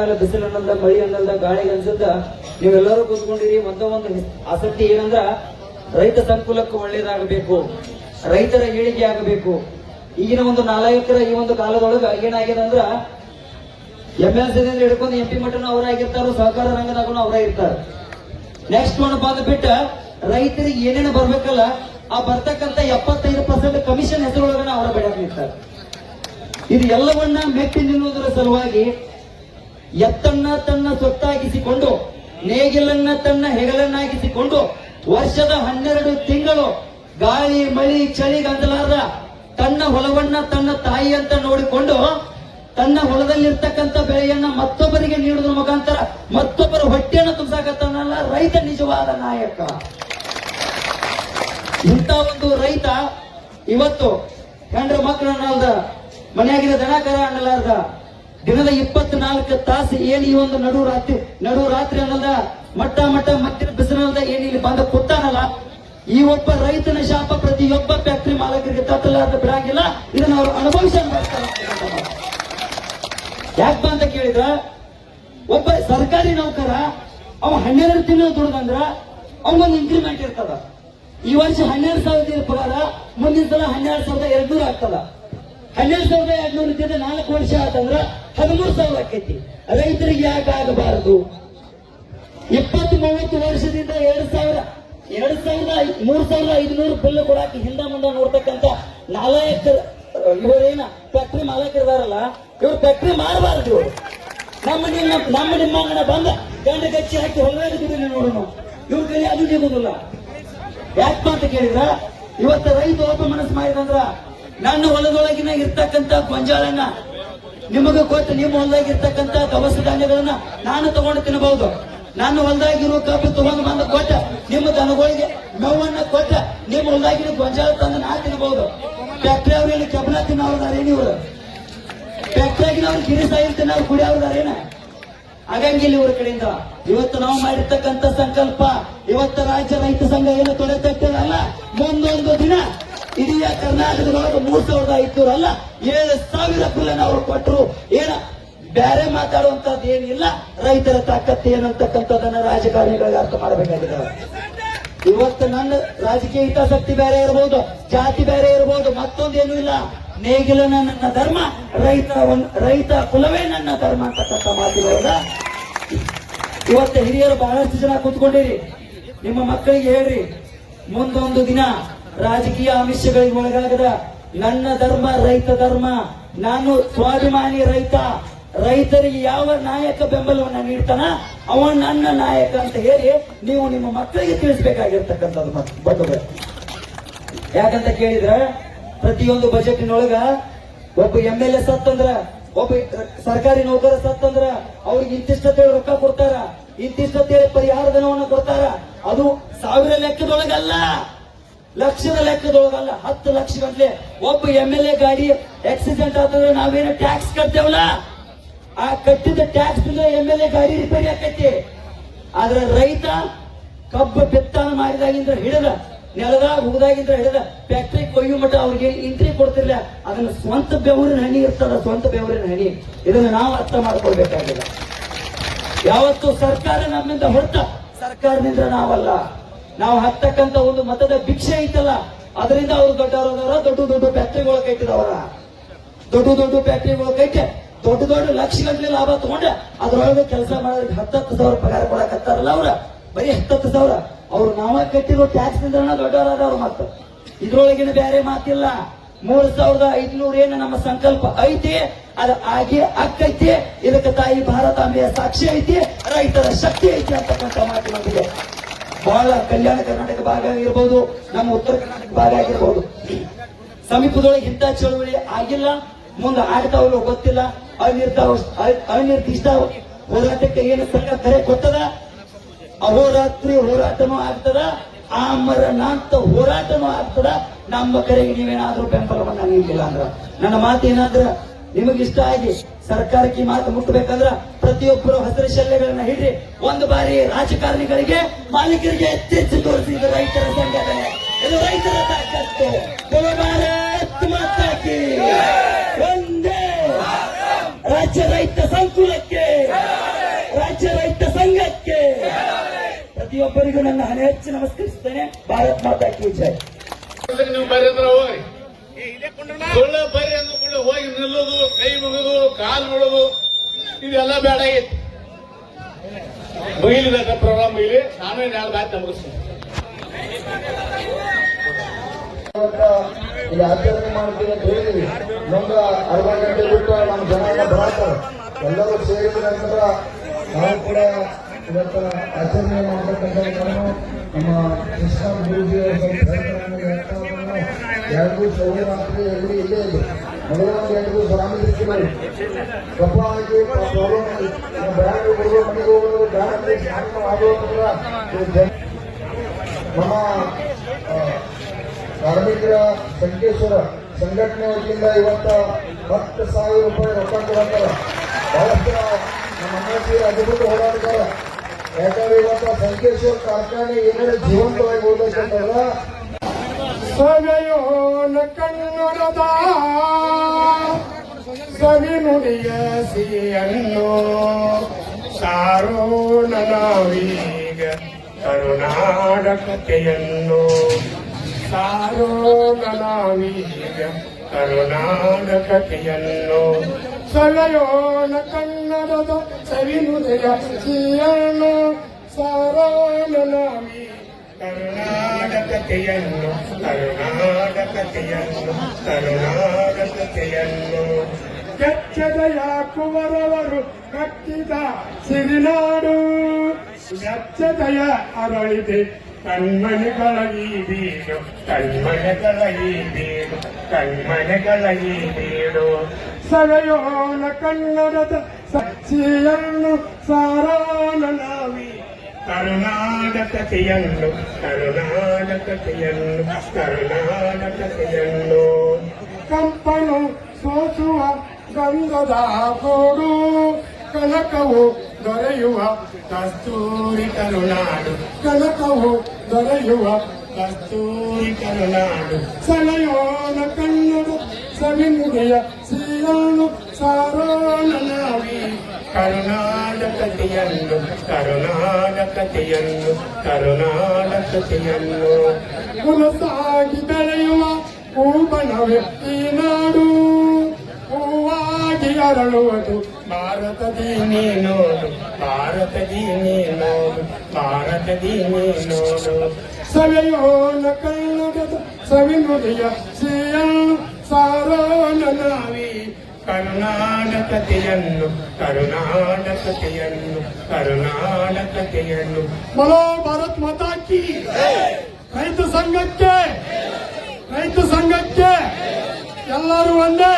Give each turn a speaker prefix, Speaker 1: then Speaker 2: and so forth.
Speaker 1: ಮೇಲೆ ಬಿಸಿಲು ಅನ್ನಲ್ದ ಮಳಿ ಅನ್ನಲ್ದ ಗಾಳಿ ಅನ್ಸುತ್ತ ನೀವೆಲ್ಲರೂ ಕೂತ್ಕೊಂಡಿರಿ. ಮತ್ತೆ ಒಂದು ಆಸಕ್ತಿ ಏನಂದ್ರ ರೈತ ಸಂಕುಲಕ್ಕೆ ಒಳ್ಳೇದಾಗಬೇಕು, ರೈತರ ಏಳಿಗೆ ಆಗಬೇಕು. ಈಗಿನ ಒಂದು ನಾಲಾಯಕರ ಈ ಒಂದು ಕಾಲದೊಳಗ ಏನಾಗಿದೆ ಅಂದ್ರ ಎಂ ಎಲ್ ಸಿ ಹಿಡ್ಕೊಂಡು ಎಂ ಪಿ ಮಟ್ಟನ ಅವರ ಆಗಿರ್ತಾರ, ಸಹಕಾರ ರಂಗದಾಗೂ ಅವರ ಇರ್ತಾರ. ನೆಕ್ಸ್ಟ್ ಒನ್ ಬಂದ್ ಬಿಟ್ಟ ರೈತರಿಗೆ ಏನೇನು ಬರ್ಬೇಕಲ್ಲ, ಆ ಬರ್ತಕ್ಕಂತ ಎಪ್ಪತ್ತೈದು ಪರ್ಸೆಂಟ್ ಕಮಿಷನ್ ಹೆಸರೊಳಗನ ಅವರ ನಿಂತಾರೆ ಇದು ಎಲ್ಲವನ್ನ ಮೆಟ್ಟಿ ನಿಲ್ಲುವುದರ ಸಲುವಾಗಿ ಎತ್ತನ್ನ ತನ್ನ ಸೊತ್ತಾಗಿಸಿಕೊಂಡು, ನೇಗಿಲನ್ನ ತನ್ನ ಹೆಗಲನ್ನಾಗಿಸಿಕೊಂಡು, ವರ್ಷದ ಹನ್ನೆರಡು ತಿಂಗಳು ಗಾಳಿ, ಮಳಿ, ಚಳಿ ಗಂದಲಾರ ತನ್ನ ಹೊಲವನ್ನ ತನ್ನ ತಾಯಿ ಅಂತ ನೋಡಿಕೊಂಡು, ತನ್ನ ಹೊಲದಲ್ಲಿರ್ತಕ್ಕಂಥ ಬೆಳೆಯನ್ನ ಮತ್ತೊಬ್ಬರಿಗೆ ನೀಡುವುದರ ಮುಖಾಂತರ ಮತ್ತೊಬ್ಬರ ಹೊಟ್ಟೆಯನ್ನು ತುಂಬಿಸಾಕತ್ತಾನಲ್ಲ ರೈತ ನಿಜವಾದ ನಾಯಕ. ಇಂಥ ಒಂದು ರೈತ ಇವತ್ತು ಹೆಂಡ್ರ ಮಕ್ಕಳನ್ನಲ್ದ ಮನೆಯಾಗಿನ ದನ ಕರ ಅನ್ನಲಾರ್ದ ದಿನದ ಇಪ್ಪತ್ನಾಲ್ಕು ತಾಸು ಏನು ಈ ಒಂದು ನಡು ರಾತ್ರಿ ನಡು ರಾತ್ರಿ ಅನ್ನದ ಮಟ್ಟ ಮಟ್ಟ, ಮತ್ತಿನ ಬಿಸಿಲದ ಏನು ಇಲ್ಲಿ ಬಂದ ಕೂತಾನಲ್ಲ? ಈ ಒಬ್ಬ ರೈತನ ಶಾಪ ಪ್ರತಿಯೊಬ್ಬ ಫ್ಯಾಕ್ಟರಿ ಮಾಲಕರಿಗೆ ಅಂತ ಬಿಡಂಗಿಲ್ಲ ಇದನ್ನ ಅವರು ಅನುಭವಿಸ ಯಾಕಪ್ಪ ಅಂತ ಕೇಳಿದ್ರ? ಒಬ್ಬ ಸರ್ಕಾರಿ ನೌಕರ, ಅವ ಹನ್ನೆರಡು ತಿಂಗಳು ದುಡ್ದಂದ್ರ ಅವನೊಂದು ಇನ್ಕ್ರಿಮೆಂಟ್ ಇರ್ತದ. ಈ ವರ್ಷ ಹನ್ನೆರಡು ಸಾವಿರದ ಪಗಾರ, ಮುಂದಿನ ಸಲ ಹನ್ನೆರಡು ಸಾವಿರದ ಎರಡ್ನೂರ ಆಗ್ತದ. ಹನ್ನೆರಡು ಸಾವಿರದ ಎರಡ್ನೂರ ಇದ್ದಿದ್ದ ನಾಲ್ಕು ವರ್ಷ ಆತಂದ್ರ ಹದಿಮೂರು ಸಾವಿರ ಆಕೈತಿ. ರೈತರಿಗೆ ಯಾಕೆ ಆಗಬಾರದು? ಇಪ್ಪತ್ತು ಮೂವತ್ತು ವರ್ಷದಿಂದ ಎರಡ್ ಸಾವಿರ, ಎರಡ್ ಸಾವಿರದ ಮೂರ್ ಸಾವಿರದ ಐದುನೂರು ಬಿಲ್ ಕೊಡಕ್ಕೆ ಹಿಂದ ಮುಂದೆ ನೋಡ್ತಕ್ಕಂತ ನಾಲ್ಕ ಇವರೇನ ಫ್ಯಾಕ್ಟ್ರಿ ಮಾಲಕರಿದಾರಲ್ಲ ಇವ್ರು ಫ್ಯಾಕ್ಟ್ರಿ ಮಾಡಬಾರದು ನಮ್ಮ ನಿಮ್ಮ ನಮ್ಮ ನಿಮ್ಮ ಅಂಗಡ ಬಂದ, ಗಂಡ ಕಚ್ಚಿ ಹಾಕಿ ಹೊರಗಿದ್ದೀವಿ ನೋಡೋಣ ಇವ್ರ ಕೈ ಅದು ಸಿಗುದಿಲ್ಲ. ಯಾಕಪ್ಪ ಅಂತ ಕೇಳಿದ್ರ? ಇವತ್ತ ರೈತ ಒಬ್ಬ ಮನಸ್ಸು ಮಾಡಿದಂದ್ರ, ನನ್ನ ಹೊಲದೊಳಗಿನ ಇರ್ತಕ್ಕಂತ ಗೊಂಜಾಳನ್ನ ನಿಮಗ ಕೊಟ್ಟು ನಿಮ್ಮ ಹೊಲದಾಗ ಇರ್ತಕ್ಕಂತ ದವಸ ಧಾನ್ಯಗಳನ್ನ ನಾನು ತಗೊಂಡು ತಿನ್ನಬಹುದು ನನ್ನ ಹೊಲದಾಗಿರೋ ಕಬ್ಬು ತಗೊಂಡು ಬಂದು ಕೊಟ್ಟ, ನಿಮ್ಮ ದನಗಳಿಗೆ ನೋವನ್ನ ಕೊಟ್ಟ, ನಿಮ್ಮ ಹೊಲದಾಗಿನ ಗೊಂಜಾಳ ತಂದು ನಾ ತಿನ್ನಬಹುದು ಫ್ಯಾಕ್ಟ್ರಿ ಅವ್ರೇನು ಕಬ್ಬನ ತಿನ್ನೋದಾರೇನು ಇವರು? ಫ್ಯಾಕ್ಟ್ರಿಯಾಗಿನವ್ರು ಗಿರಿ ಸಾಯಿಲ್ ತಿನ್ನೋರು ಕುಡಿಯೋದಾರೇನ ಹಾಗಂಗಿಲ್ಲ ಇವ್ರ ಕಡೆಯಿಂದ ಇವತ್ತು ನಾವು ಮಾಡಿರ್ತಕ್ಕಂಥ ಸಂಕಲ್ಪ, ಇವತ್ತು ರಾಜ್ಯ ರೈತ ಸಂಘ ಏನು ತೊಡೆ ತಟ್ಟಿರಲ್ಲ ಮುಂದೊಂದು ದಿನ ಇಡೀ ಕರ್ನಾಟಕದೊಳಗೆ ಮೂರ್ ಸಾವಿರದ ಐದ್ನೂರ ಅಲ್ಲ, ಏಳು ಸಾವಿರ ಕುಲನ ಅವರು ಕೊಟ್ಟರು ಏನ ಬೇರೆ ಮಾತಾಡುವಂತದ್ದು ಏನಿಲ್ಲ. ರೈತರ ತಾಕತ್ತು ಏನಂತಕ್ಕಂಥದ್ದನ್ನ ರಾಜಕಾರಣಿಗಳಿಗೆ ಅರ್ಥ ಮಾಡಬೇಕಾಗಿದೆ. ಇವತ್ತು ನನ್ನ ರಾಜಕೀಯ ಹಿತಾಸಕ್ತಿ ಬೇರೆ ಇರಬಹುದು ಜಾತಿ ಬೇರೆ ಇರಬಹುದು ಮತ್ತೊಂದೇನು ಇಲ್ಲ. ನೇಗಿಲ ನನ್ನ ಧರ್ಮ, ರೈತ ರೈತ ಕುಲವೇ ನನ್ನ ಧರ್ಮ ಅಂತಕ್ಕಂಥ ಮಾತುಗಳನ್ನ ಇವತ್ತು ಹಿರಿಯರು ಬಹಳಷ್ಟು ಜನ ಕೂತ್ಕೊಂಡಿರಿ. ನಿಮ್ಮ ಮಕ್ಕಳಿಗೆ ಹೇಳ್ರಿ, ಮುಂದೊಂದು ದಿನ ರಾಜಕೀಯ ಆಮಿಷಗಳಿಗೆ ಒಳಗಾಗದ ನನ್ನ ಧರ್ಮ ರೈತ ಧರ್ಮ, ನಾನು ಸ್ವಾಭಿಮಾನಿ ರೈತ, ರೈತರಿಗೆ ಯಾವ ನಾಯಕ ಬೆಂಬಲವನ್ನ ನೀಡ್ತಾನ ಅವ ನನ್ನ ನಾಯಕ ಅಂತ ಹೇಳಿ ನೀವು ನಿಮ್ಮ ಮಕ್ಕಳಿಗೆ ತಿಳಿಸ್ಬೇಕಾಗಿರ್ತಕ್ಕಂಥದ್ದು ಬಂಧುಗಳೇ ಯಾಕಂತ ಕೇಳಿದ್ರ ಪ್ರತಿಯೊಂದು ಬಜೆಟ್ನೊಳಗ ಒಬ್ಬ ಎಂ ಎಲ್ ಎ ಸತ್ತಂದ್ರ, ಒಬ್ಬ ಸರ್ಕಾರಿ ನೌಕರ ಸತ್ತಂದ್ರ ಅವ್ರಿಗೆ ಇಂತಿಷ್ಟತೆ ರೊಕ್ಕ ಕೊಡ್ತಾರ, ಇಂತಿಷ್ಟತೆ ಪರಿಹಾರ ಧನವನ್ನು ಕೊಡ್ತಾರ, ಅದು ಸಾವಿರ ಲೆಕ್ಕದೊಳಗಲ್ಲ. ಲಕ್ಷದ ಲೆಕ್ಕದೊಳಗಲ್ಲ, ಹತ್ತು ಲಕ್ಷ ಗಂಟ್ಲೆ. ಒಬ್ಬ ಎಂ ಎಲ್ ಎ ಗಾಡಿ ಆಕ್ಸಿಡೆಂಟ್ ಆದ್ರೆ ನಾವೇನು ಟ್ಯಾಕ್ಸ್ ಕಟ್ತೇವಲ್ಲ? ಆ ಕಟ್ಟಿದ ಟ್ಯಾಕ್ಸ್ ಎಂ ಎಲ್ ಎ ಗಾಡಿ ರಿಪೇರಿ ಆಕೈತಿ. ಆದ್ರೆ ರೈತ ಕಬ್ಬು ಬಿತ್ತನ ಮಾಡಿದಾಗಿಂದ ಹಿಡಿದ ನೆಲದ ಹುಗದಾಗಿಂದ ಹಿಡಿದ ಫ್ಯಾಕ್ಟ್ರಿ ಕೊಯ್ಯು ಮಟ್ಟ ಅವ್ರಿಗೆ ಇಂಟ್ರಿ ಕೊಡ್ತಿರ್ಲಿಲ್ಲ. ಅದನ್ನ ಸ್ವಂತ ಬೆವರಿನ ಹನಿ ಇರ್ತದ, ಸ್ವಂತ ಬೆವರಿನ ಹನಿ. ಇದನ್ನ ನಾವು ಅರ್ಥ ಮಾಡ್ಕೊಳ್ಬೇಕಾಗಿಲ್ಲ. ಯಾವತ್ತು ಸರ್ಕಾರ ನಮ್ಮಿಂದ ಹೊರತ ಸರ್ಕಾರದಿಂದ ನಾವಲ್ಲ. ನಾವು ಹಾಕ್ತಕ್ಕಂತ ಒಂದು ಮತದ ಭಿಕ್ಷೆ ಐತಲ್ಲ, ಅದರಿಂದ ಅವ್ರು ದೊಡ್ಡವರ ದೊಡ್ಡ ದೊಡ್ಡ ಫ್ಯಾಕ್ಟ್ರಿಗಳ ಕೈತಿದವರ ದೊಡ್ಡ ದೊಡ್ಡ ಫ್ಯಾಕ್ಟ್ರಿಗಳ ಕೈತೆ, ದೊಡ್ಡ ದೊಡ್ಡ ಲಕ್ಷ ಗಂಟಲೆ ಲಾಭ ತಗೊಂಡ ಅದ್ರೊಳಗೆ ಕೆಲಸ ಮಾಡೋದಕ್ಕೆ ಹತ್ತತ್ತು ಸಾವಿರ ಪಗಾರ ಕೊಡಕತ್ತಾರಲ್ಲ ಅವ್ರ. ಬರೀ ಹತ್ತತ್ತು ಸಾವಿರ. ಅವ್ರು ನಾವ ಕಟ್ಟಿರೋ ಟ್ಯಾಕ್ಸ್ನಿಂದ ದೊಡ್ಡವರಾದವ್ರು ಮಾತು ಇದ್ರೊಳಗಿನ ಬೇರೆ ಮಾತಿಲ್ಲ. ಮೂರ್ ಸಾವಿರದ ಐದ್ನೂರ ಏನು ನಮ್ಮ ಸಂಕಲ್ಪ ಐತಿ, ಅದ ಆಗಿ ಅಕ್ಕೈತಿ ಇದಕ್ಕೆ ತಾಯಿ ಭಾರತಾಂಬೆಯ ಸಾಕ್ಷಿ ಐತಿ, ರೈತರ ಶಕ್ತಿ ಐತಿ ಅಂತಕ್ಕಂಥ ಮಾತು ನಮಗೆ ಬಹಳ ಕಲ್ಯಾಣ ಕರ್ನಾಟಕ ಭಾಗ ಆಗಿರ್ಬೋದು ನಮ್ಮ ಉತ್ತರ ಕರ್ನಾಟಕ ಭಾಗ ಆಗಿರ್ಬೋದು ಸಮೀಪದೊಳಗೆ ಇಂಥ ಚಳುವಳಿ ಆಗಿಲ್ಲ, ಮುಂದೆ ಆಗ್ತಾವಲ್ಲ ಗೊತ್ತಿಲ್ಲ ಅನಿರ್ತಾವ ಅನಿರ್ದಿಷ್ಟ ಹೋರಾಟಕ್ಕೆ ಏನು ಸರ್ಕಾರ ಕರೆ ಕೊಟ್ಟದ? ಅಹೋರಾತ್ರಿ ಹೋರಾಟನೂ ಆಗ್ತದ ಆಮರನಾಂತ ಹೋರಾಟನೂ ಆಗ್ತದ. ನಮ್ಮ ಕರೆಗೆ ನೀವೇನಾದ್ರೂ ಬೆಂಬಲವನ್ನ ನೀಡಿಲ್ಲ ಅಂದ್ರ. ನನ್ನ ಮಾತು ಏನಾದ್ರ ನಿಮಗಿಷ್ಟ ಆಗಿ ಸರ್ಕಾರಕ್ಕೆ ಮಾತು ಮುಟ್ಟಬೇಕಂದ್ರ ಪ್ರತಿಯೊಬ್ಬರು ಹಸಿರು ಶಲ್ಯಗಳನ್ನ ಹಿಡ್ರಿ ಒಂದು ಬಾರಿ ರಾಜಕಾರಣಿಗಳಿಗೆ ಮಾಲೀಕರಿಗೆ ಎತ್ತೆಚ್ಚು ತೋರಿಸಿ ಇದು ರೈತರ ಸಂಘಟನೆ. ಇದು ರೈತರ ತಾಕತ್ತು. ಭಾರತ್ ಮಾತಾಕಿ ಒಂದೇ. ರಾಜ್ಯ ರೈತ ಸಂಕುಲಕ್ಕೆ. ರಾಜ್ಯ ರೈತ ಸಂಘಕ್ಕೆ. ಪ್ರತಿಯೊಬ್ಬರಿಗೂ ನನ್ನ ಹಣೆ ಹೆಚ್ಚು ನಮಸ್ಕರಿಸುತ್ತೇನೆ ಭಾರತ್ ಮಾತಾ ಕಿ ಜೈ.
Speaker 2: ನೀವು ಬರೆದ್ರೆ ಸುಳ್ಳು ಬರ್ರಿ ಅಂದ ಕೂಡ ಹೋಗಿ ನಿಲ್ಲೋದು ಕೈ ಮುಗಿದು ಕಾಲು ಮುಳುದು ಇದೆಲ್ಲ ಬೇಡ ಆಗೈತಿ ಮುಗಿಲಿದ ಪ್ರೋಗ್ರಾಮ್ ಮುಗಿಲಿ ನಾನು ಎರಡು ಬಾತ್ ಮುಗಿಸ್ತೀನಿ.
Speaker 3: ಇಲ್ಲಿ ಆಚರಣೆ ಮಾಡ್ತೀವಿ ಅಂತ ಹೇಳಿದ್ವಿ ನಮ್ಗ ಅರ್ಧ ಗಂಟೆ ಬಿಟ್ಟು ನಮ್ಮ ಜನ ಎಲ್ಲ ಬರಾತಾರೆ ಎಲ್ಲರೂ ಸೇರಿದ ನಂತರ ನಾವು ಕೂಡ ಇವತ್ತ ಆಚರಣೆ ಮಾಡ್ತಕ್ಕಂಥ ನಮ್ಮ ಕೃಷ್ಣ ಗುರುಜಿ ಅವರ ಎರಡು ದಿವಸ ಎಲ್ಲಿ ಇಲ್ಲೇ ಕಪ್ಪ ಹಾಕಿ ಪ್ರಾಬ್ಲಮ್ ಬ್ಯಾಂಕ್ ಹೋಗೋದು ನಮ್ಮ ಕಾರ್ಮಿಕರ ಸಂಕೇಶ್ವರ ಸಂಘಟನೆ ವತಿಯಿಂದ ಇವತ್ತ ಹತ್ತು ಸಾವಿರ ರೂಪಾಯಿ ರೊಕ್ಕ ಕೊಡಂತಾರ ಬಹಳಷ್ಟು ನಮ್ಮ ಅಣ್ಣಾಜಿ ಅದ್ಭುತ ಹೋರಾಡ್ತಾರ ಯಾಕಂದ್ರೆ ಇವತ್ತ ಸಂಕೇಶ್ವರ ಕಾರ್ಖಾನೆ ಏನಾದ್ರೆ ಜೀವಂತವಾಗಿ ಹೋಗ್ಬೇಕಂತಂದ್ರ
Speaker 4: ಸವೆಯೋನ ಸವಿ ಸವಿನುಡಿಯ ಸಿಯನ್ನು ಸಾರೋಣ ನಾವೀಗ ಕರುನಾಡಕತೆಯನ್ನು ಸಾರೋಣ ನಾವೀಗ ಕರುನಾಡಕತೆಯನ್ನು ಸವೆಯೋನ ಕನ್ನಡದ ಸವಿನುಡಿಯ ಸಿಯನ್ನು ಸಾರೋಣ ನಾವೀಗ ಕರುನಾಡಕತೆಯನ್ನು ಕರುನಾಡಕತೆಯನ್ನು ಕರುನಾಡಕತೆಯನ್ನು ಕೆಚ್ಚದಯ ಕುವರವರು ಕಟ್ಟಿದ ಸಿರಿನಾಡು ಕೆಚ್ಚದಯ ಅರಳಿದೆ ಕಣ್ಮನೆಗಳ ಈ ಬೀಡು ಕಣ್ಮನೆಗಳ ಈ ಬೀಡು ಕಣ್ಮನೆಗಳ ಈ ಬೀಡು ಸವೆಯೋನ ಕನ್ನಡದ ಸಚ್ಚಿಯನ್ನು ಸಾರೋಣ ನಾವಿ ಕರುನಾಡಕತೆಯನ್ನು ಕರುನಾಡಕತೆಯನ್ನು ಕರುನಾಡಕತೆಯನ್ನು ಕಂಪನು ಸೋಸುವ ಗಂಧದ ಕೋಡು ಕನಕವು ದೊರೆಯುವ ಕಸ್ತೂರಿ ಕರುನಾಡು ಕನಕವು ದೊರೆಯುವ ಕಸ್ತೂರಿ ಕರುನಾಡು ಸಲಯೋನ ಕನ್ನಡ ಸವಿನುಡಿಯ ಸೀಯಾನು ಸಾರೋಣ ನಾವಿ ಕರುನಾಡಕತೆಯನ್ನು ಕರುನಾಡಕತೆಯನ್ನು ಕರುನಾಡಕತೆಯನ್ನು ಹುಲಸಾಗಿ ಬೆಳೆಯುವ ಹೂಬನವೇ ಈ ನಾಡು ಹೂವಾಗಿ ಅರಳುವುದು ಭಾರತದಿ ನೀನೋಡು ಭಾರತದಿ ನೀನೋಡು ಭಾರತದಿ ನೀನೋಡು ಸವೆಯೋನ ಕನ್ನಡದ ಸವಿನುಡಿಯ ಸಿಯನ್ನು ಸಾರೋಣ ನಾವಿ ಕರುನಾಡಕತೆಯನ್ನು ಕರುಣಾನಕತೆಯನ್ನು ಕರುಣಾನಕತೆಯನ್ನು ಬಲೋ ಭಾರತ್ ಮಾತಾಕಿ ರೈತ ಸಂಘಕ್ಕೆ ರೈತ ಸಂಘಕ್ಕೆ ಎಲ್ಲರೂ ಒಂದೇ